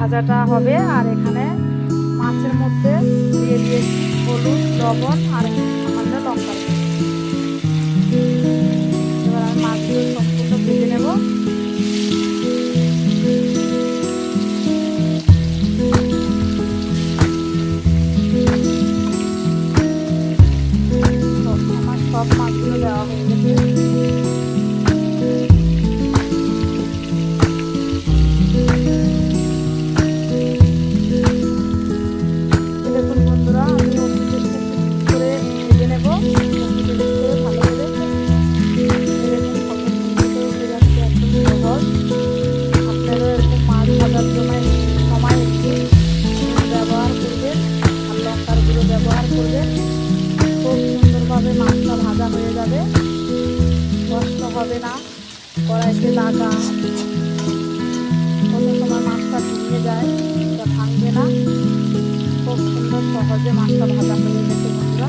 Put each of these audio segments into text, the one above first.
ভাজাটা হবে আর এখানে মাছের মধ্যে দিয়ে দিয়েছি হলুদ লবণ আর ব্যবহার করবেন খুব সুন্দরভাবে মাছটা ভাজা হয়ে যাবে। কষ্ট হবে না। কড়াইতে লাগা। কোনো সময় মাছটা ভেঙে যায়। সেটা ভাঙবে না। খুব সুন্দর সহজে মাছটা ভাজা হয়ে যাবে বন্ধুরা।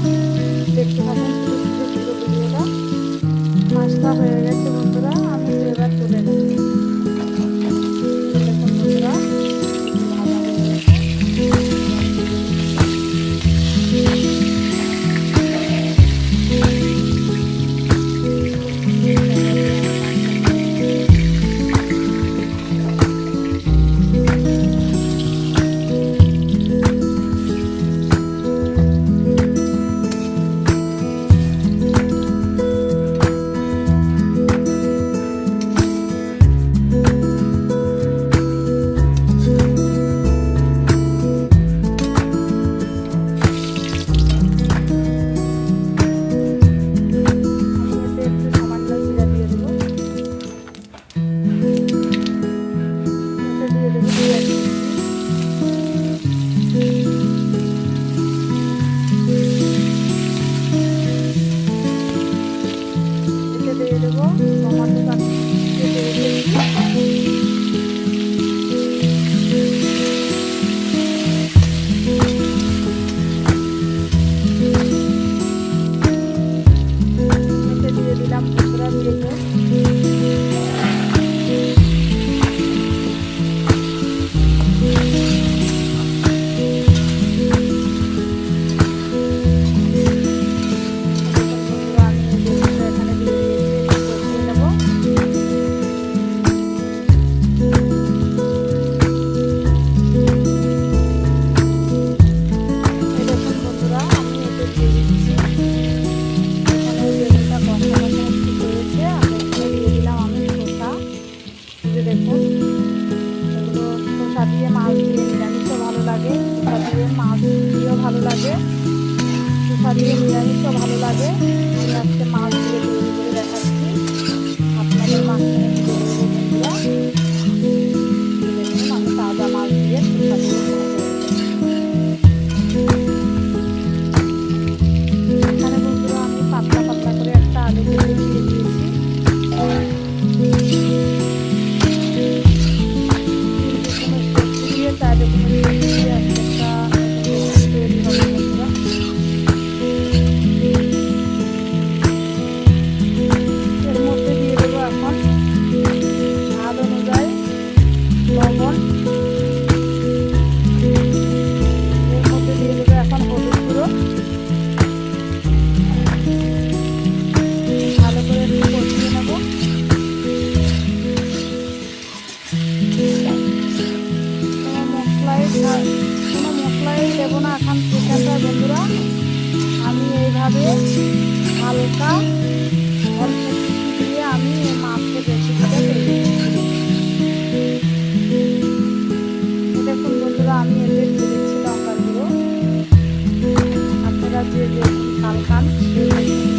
Bye. নিরামিষও ভালো লাগে। মাছ আমি মাছকে বেশি করে বন্ধুরা, আমি এতে দিয়ে দিচ্ছি লঙ্কাগুলো আপনারা যে দেখুন কাল খান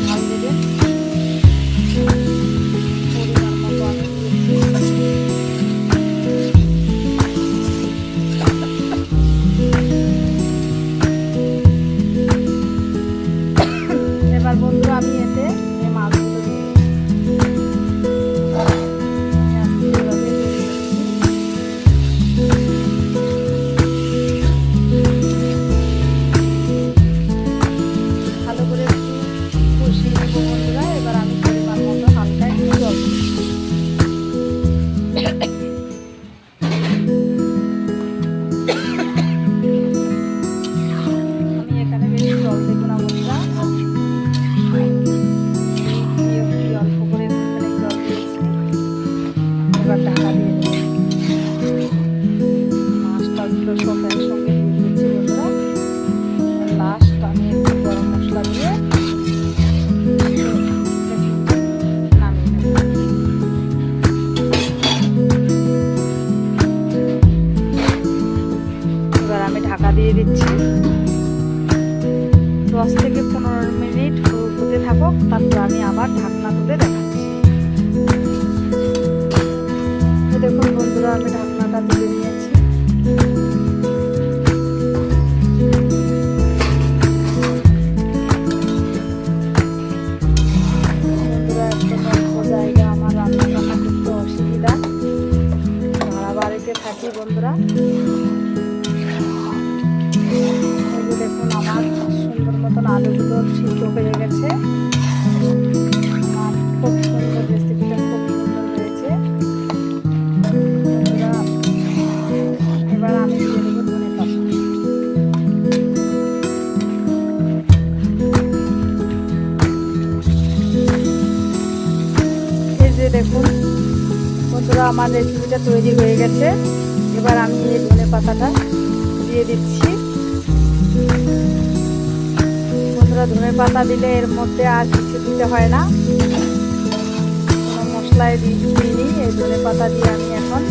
দিয়ে দিচ্ছি। দশ থেকে পনেরো মিনিট হতে থাকুক, তারপর আমি আবার ঢাকনা তুলে দেখাচ্ছি। দেখুন বন্ধুরা, আমি ঢাকনাটা তুলে মতন আলুগুলো সিদ্ধ হয়ে গেছে। খুব সুন্দর খুব হয়েছে। এবার আমি যে দেখুন আমার রেসিপিটা তৈরি হয়ে গেছে। এবার আমি এই ধনে পাতাটা দিয়ে দিচ্ছি। বন্ধুরা ধনে পাতা দিলে এর মধ্যে আর কিছু দিতে হয় না। মশলায় দিইনি এই ধনে পাতা দিয়ে আমি এখন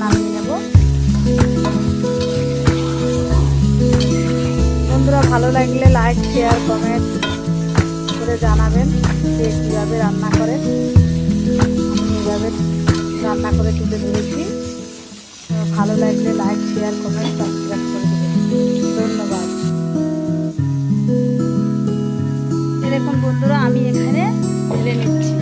নামিয়ে নেব। বন্ধুরা, ভালো লাগলে লাইক, শেয়ার, কমেন্ট করে জানাবেন যে কীভাবে রান্না করে আমি এইভাবে রান্না করে তুলে ধরেছি। ভালো লাগলে লাইক, শেয়ার, কমেন্ট, সাবস্ক্রাইব করে দেবেন। ধন্যবাদ। এখন বন্ধুরা আমি এখানে ঢেলে নিচ্ছি।